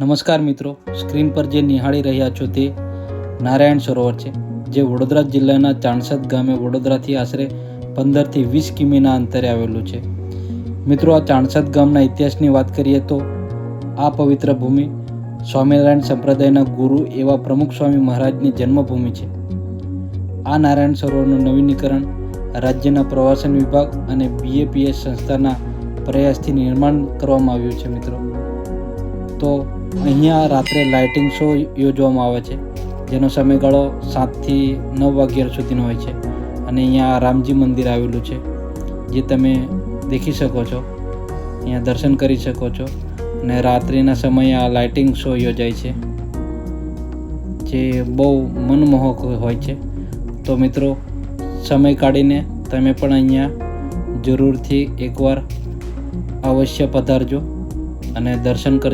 નમસ્કાર મિત્રો, સ્ક્રીન પર જે નિહાળી રહ્યા છો તે નારાયણ સરોવર છે, જે વડોદરા જિલ્લાના ચાણસદ ગામે વડોદરાથી આશરે પંદરથી વીસ કિમીના અંતરે આવેલું છે. મિત્રો, આ ચાણસદ ગામના ઇતિહાસની વાત કરીએ તો આ પવિત્ર ભૂમિ સ્વામિનારાયણ સંપ્રદાયના ગુરુ એવા પ્રમુખ સ્વામી મહારાજની જન્મભૂમિ છે. આ નારાયણ સરોવરનું નવીનીકરણ રાજ્યના પ્રવાસન વિભાગ અને બીએપીએસ સંસ્થાના પ્રયાસથી નિર્માણ કરવામાં આવ્યું છે, મિત્રો. તો અહીંયા રાત્રે લાઇટિંગ શો યોજવામાં આવે છે, જેનો સમયગાળો સાતથી નવ વાગ્યા સુધીનો હોય છે. અને અહીંયા રામજી મંદિર આવેલું છે, જે તમે દેખી શકો છો. અહીંયા દર્શન કરી શકો છો. અને રાત્રિના સમયે આ લાઇટિંગ શો યોજાય છે, જે બહુ મનમોહક હોય છે. તો મિત્રો, સમય કાઢીને તમે પણ અહીંયા જરૂરથી એકવાર અવશ્ય પધારજો અને દર્શન કરજો.